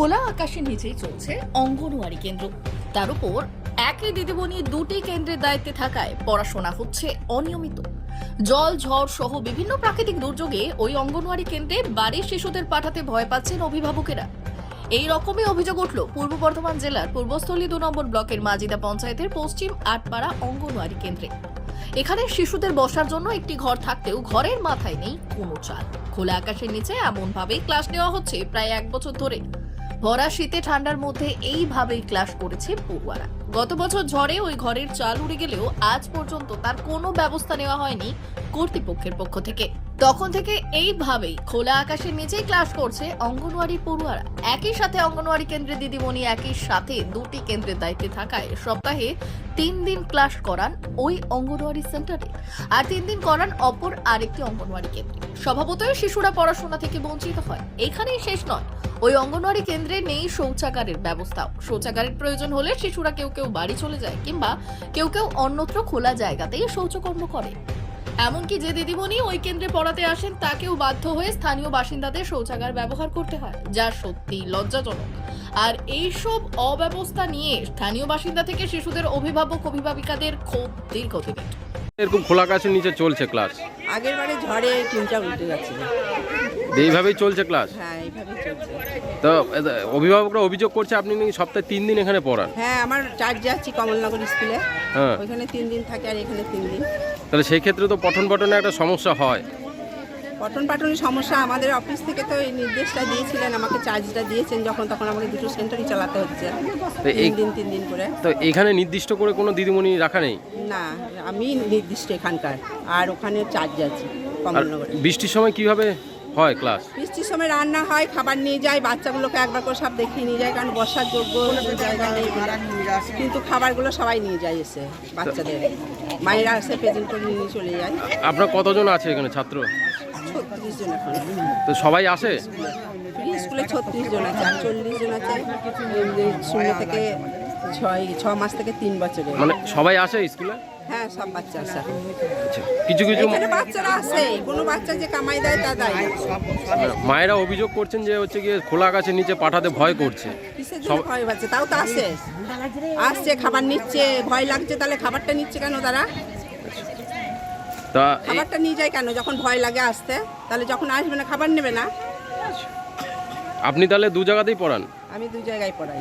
খোলা আকাশের নিচেই চলছে অঙ্গনওয়াড়ি কেন্দ্র। তার উপর একই দিদিমণি দুটি কেন্দ্রের দায়িত্বে থাকায় পড়াশোনা হচ্ছে অনিয়মিত। জল, ঝড় সহ বিভিন্ন প্রাকৃতিক দুর্যোগে ওই অঙ্গনওয়াড়ি কেন্দ্রে বাড়ির শিশুদের পাঠাতে ভয় পাচ্ছেন অভিভাবকেরা। এই রকমই অভিযোগ উঠল পূর্ব বর্ধমান জেলার পূর্বস্থলী দু নম্বর ব্লকের মাজিদা পঞ্চায়েতের পশ্চিম আটপাড়া অঙ্গনওয়াড়ি কেন্দ্রে। এখানে শিশুদের বসার জন্য একটি ঘর থাকতেও ঘরের মাথায় নেই কোনো চাল। খোলা আকাশের নিচে এমন ভাবেই ক্লাস নেওয়া হচ্ছে প্রায় এক বছর ধরে। ভরা শীতে ঠান্ডার মধ্যে এইভাবেই ক্লাস করেছে পড়ুয়ারা। গত বছর ঝড়ে ওই ঘরের চাল উড়ে গেলেও আজ পর্যন্ত তার কোনো ব্যবস্থা নেওয়া হয়নি কর্তৃপক্ষের পক্ষ থেকে। তখন থেকে এইভাবেই খোলা আকাশের নিচেই ক্লাস করছে অঙ্গনওয়াড়ি পড়ুয়ারা। একই সাথে অঙ্গনওয়াড়ি কেন্দ্রে দিদিমণি একই সাথে দুটি কেন্দ্রের দায়িত্বে থাকায় সপ্তাহে তিন দিন ক্লাস করান ওই অঙ্গনওয়াড়ি সেন্টারে আর তিন দিন করান অপর আরেকটি অঙ্গনওয়াড়ি কেন্দ্রে। স্বভাবতই শিশুরা পড়াশোনা থেকে বঞ্চিত হয়। এখানেই শেষ নয়। ওই অঙ্গনওয়াড়ি কেন্দ্রে নেই শৌচাগারের ব্যবস্থাও। শৌচাগারের প্রয়োজন হলে শিশুরা কেউ কেউ বাড়ি চলে যায় কিংবা কেউ কেউ অন্যত্র খোলা জায়গাতেই শৌচকর্ম করে। এমনকি যে দিদিমণি ওই কেন্দ্রে পড়াতে আসেন তাকেও বাধ্য হয়ে স্থানীয় বাসিন্দাদের শৌচাগার ব্যবহার করতে হয় যা সত্যি লজ্জাজনক। আর এইসব অব্যবস্থা নিয়ে স্থানীয় বাসিন্দা থেকে শিশুদের অভিভাবক অভিভাবিকাদের ক্ষোভ দীর্ঘদিনের এরকম খোলা আকাশের নিচে চলছে ক্লাস আগের বারে ঝড়ে টিনটা উল্টে যাচ্ছিল। এইভাবেই চলছে ক্লাস হ্যাঁ এইভাবে চলছে। তো অভিভাবকরা অভিযোগ করছে আপনি নাকি সপ্তাহে তিন দিন এখানে পড়ান? হ্যাঁ আমার চার্জ যাচ্ছি কমলনগর স্কুলে হ্যাঁ। ওইখানে তিন দিন থাকে আর এখানে তিন দিন। তাহলে সেই ক্ষেত্রে তো পঠন পাঠনে একটা সমস্যা হয়। পঠন পাঠনের সমস্যা আমাদের অফিস থেকে তো এই নির্দেশটা দিয়েছিলেন আমাকে চার্জটা দিয়েছেন যখন তখন আমাকে দুটো সেন্টারই চালাতে হচ্ছে। তো এই- তিন দিন তিন দিন করে। তো এখানে নির্দিষ্ট করে কোনো দিদিমণি রাখা নেই? না আমি নির্দিষ্ট এখানকার আর ওখানে চার্জ আছে আর কমলনগরে। বৃষ্টির সময় কীভাবে হয় ক্লাস? বৃষ্টির সময় রান্না হয় খাবার নিয়ে যায় বাচ্চাগুলোকে একবার করে সব দেখিয়ে নিয়ে যায় কারণ বসার যোগ্য জায়গা নেই। কিন্তু খাবারগুলো সবাই নিয়ে যায় এসে বাচ্চাদের। মায়েরা এসে প্রেজেন্ট করে নিয়ে চলে যায়। আপনার কতজন আছে এখানে ছাত্র? ছত্রিশ জন এখন। তো সবাই আসে? স্কুলে ছত্রিশ জন আছে আর চল্লিশ জন আছে। শূন্য থেকে ছয় ছ মাস থেকে তিন মানে সবাই আসে স্কুলে? হ্যাঁ সব বাচ্চা আচ্ছা কিছু কিছু এখানে বাচ্চারা আসে কোনো বাচ্চা যে কামাই দেয় তা দেয় না। মায়েরা অভিযোগ করছেন যে হচ্ছে গিয়ে খোলা আকাশের নিচে পাঠাতে ভয় করছে। কিসের জন্য ভয় পাচ্ছে? তাও তো আসে। আসছে খাবার নিচ্ছে ভয় লাগছে তাহলে খাবারটা নিচ্ছে কেন তারা? তা এই- খাবারটা নিয়ে যায় কেন? যখন ভয় লাগে আসতে তাহলে যখন আসবে না খাবার নেবে না। আপনি তাহলে দু জায়গাতেই পড়ান? আমি দু জায়গায় পড়াই।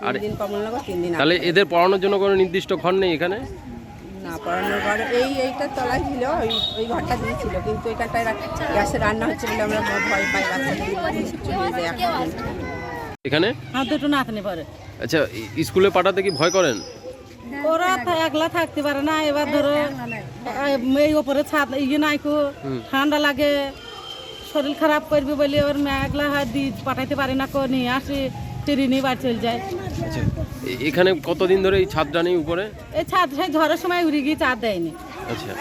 আরে- দিন কমলনগর তিন দিন তাহলে এদের পড়ানোর জন্য কোনো নির্দিষ্ট ঘর নেই এখানে? না পড়ানোর ঘর এই এইটা তলায় ছিল ওই ওই ঘরটা দিয়েছিল কিন্তু এখানটায় রা- গ্যাসে রান্না হচ্ছে বলে আমরা ভয় পাই বাচ্চাদের চলে যায় এখন এখানে? আর দুটো নাতনি পরে আচ্ছা স্কুলে পাঠাতে কি ভয় করেন? ওরা একলা থাকতে পারে না এবার ধরো এই ওপরে ছাদ ইয়ে নাইকো ঠান্ডা লাগে শরীর খারাপ করবে বলে ওর মেয়ে একলা হয় দি পাঠাইতে পারে না কো নিয়ে আসি। ফিরি নিয়ে বাড়ি চলে যায়। আচ্ছা এখানে কতদিন ধরে এই ছাদটা নেই উপরে? এই ছাদ সেই ঝড়ের সময় উড়ে গিয়ে চাঁদ দেয়নি। আচ্ছা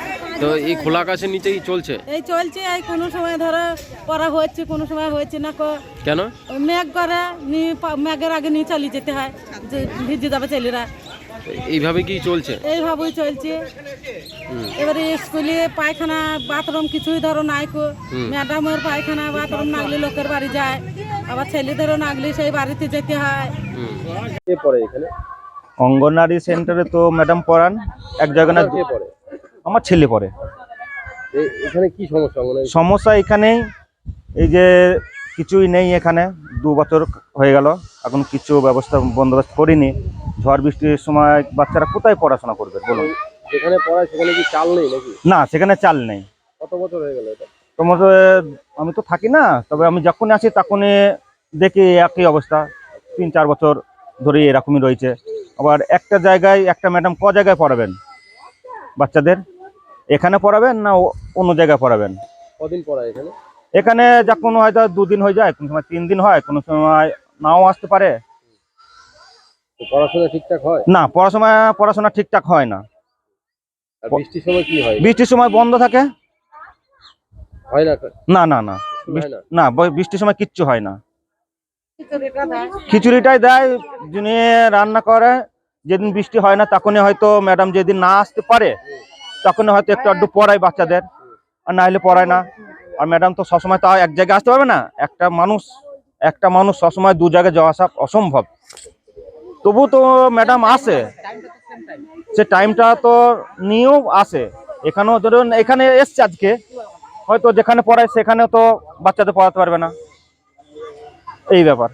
তো এই খোলা আকাশের নিচেই চলছে? এই চলছে এই কোনো সময় ধরো হচ্ছে কোনো সময় হচ্ছে না কো। কেন? মেঘ করে মেঘের আগে নিয়ে চালিয়ে যেতে হয় ভিজে যাবে ছেলেরা। এইভাবে কি চলছে? এইভাবেই চলছে। এবারে স্কুলে পায়খানা বাথরুম কিছুই ধরো নাইকো ম্যাডামের পায়খানা বাথরুম নাগলে লোকের বাড়ি যায়। আবার ছেলেদেরও নাগলে সেই বাড়িতে যেতে হয়। কে পড়ে এখানে? অঙ্গনারী সেন্টারে তো ম্যাডাম পড়ান এক জায়গায় না কে পড়ে? আমার ছেলে পড়ে। এখানে কি সমস্যা সমস্যা এখানেই এই যে কিছুই নেই এখানে দু বছর হয়ে গেল এখন কিছু ব্যবস্থা বন্দোবস্ত করিনি। ঝড় বৃষ্টির সময় বাচ্চারা কোথায় পড়াশোনা করবে বলুন? যেখানে পড়ায় সেখানে কি চাল নেই নাকি? না সেখানে চাল নেই। কত বছর হয়ে গেল এটা? তোমার আমি তো থাকি না তবে আমি যখনই আসি তখনই দেখি একই অবস্থা। তিন চার বছর ধরে এরকমই রয়েছে। আবার একটা জায়গায় একটা ম্যাডাম ক জায়গায় পড়াবেন? বাচ্চাদের? এখানে পড়াবেন না অন্য জায়গায় পড়াবেন? কদিন পড়ায় এখানে? এখানে যখন হয়তো দুদিন হয়ে যায় কোনো সময় তিন দিন হয় কোনো সময় নাও আসতে পারে। পড়াশোনা ঠিকঠাক হয়? না পড়াশোনা পড়াশোনা ঠিকঠাক হয় না। বৃষ্টির সময় কি হয়? বৃষ্টির সময় বন্ধ থাকে। হয় না না না না। বৃষ্টির সময় কিচ্ছু হয় না। খিচুড়িটাই দেয় যিনি রান্না করে যেদিন বৃষ্টি হয় না তখনই হয়তো ম্যাডাম যেদিন না আসতে পারে তখনই হয়তো একটু আধটু পড়ায় বাচ্চাদের আর না হলে পড়ায় না। আর ম্যাডাম তো সবসময় তাও এক জায়গায় আসতে পারবে না একটা মানুষ একটা মানুষ সবসময় দু জায়গায় যাওয়া আসা অসম্ভব। তবু তো ম্যাডাম আসে। সে টাইমটা তো নিয়েও আসে। এখানেও ধরুন এখানে এসছে আজকে। হয়তো যেখানে পড়ায় সেখানে তো বাচ্চাদের পড়াতে পারবে না। এই ব্যাপার।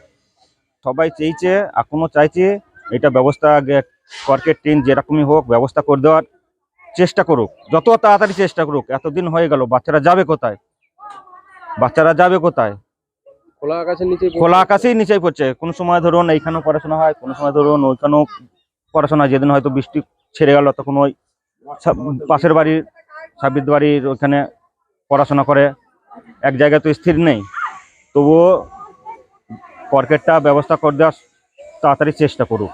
সবাই চেয়েছে এখনও চাইছে এটা ব্যবস্থা আগে কর্কেট টিন যেরকমই হোক ব্যবস্থা করে দেওয়ার চেষ্টা করুক। যত তাড়াতাড়ি চেষ্টা করুক এতদিন হয়ে গেল বাচ্চারা যাবে কোথায়? বাচ্চারা যাবে কোথায়? খোলা আকাশের নিচে খোলা আকাশেই নিচেই পড়ছে। কোনো সময় ধরুন এইখানেও পড়াশোনা হয় কোনো সময় ধরুন ওইখানেও পড়াশোনা হয়। যেদিন হয়তো বৃষ্টি ছেড়ে গেল তখন ওই পাশের বাড়ির সাবিত বাড়ির ওইখানে পড়াশোনা করে, এক জায়গায় তো স্থির নেই। তবুও কর্কেটটা ব্যবস্থা করে দেওয়ার তাড়াতাড়ি চেষ্টা করুক।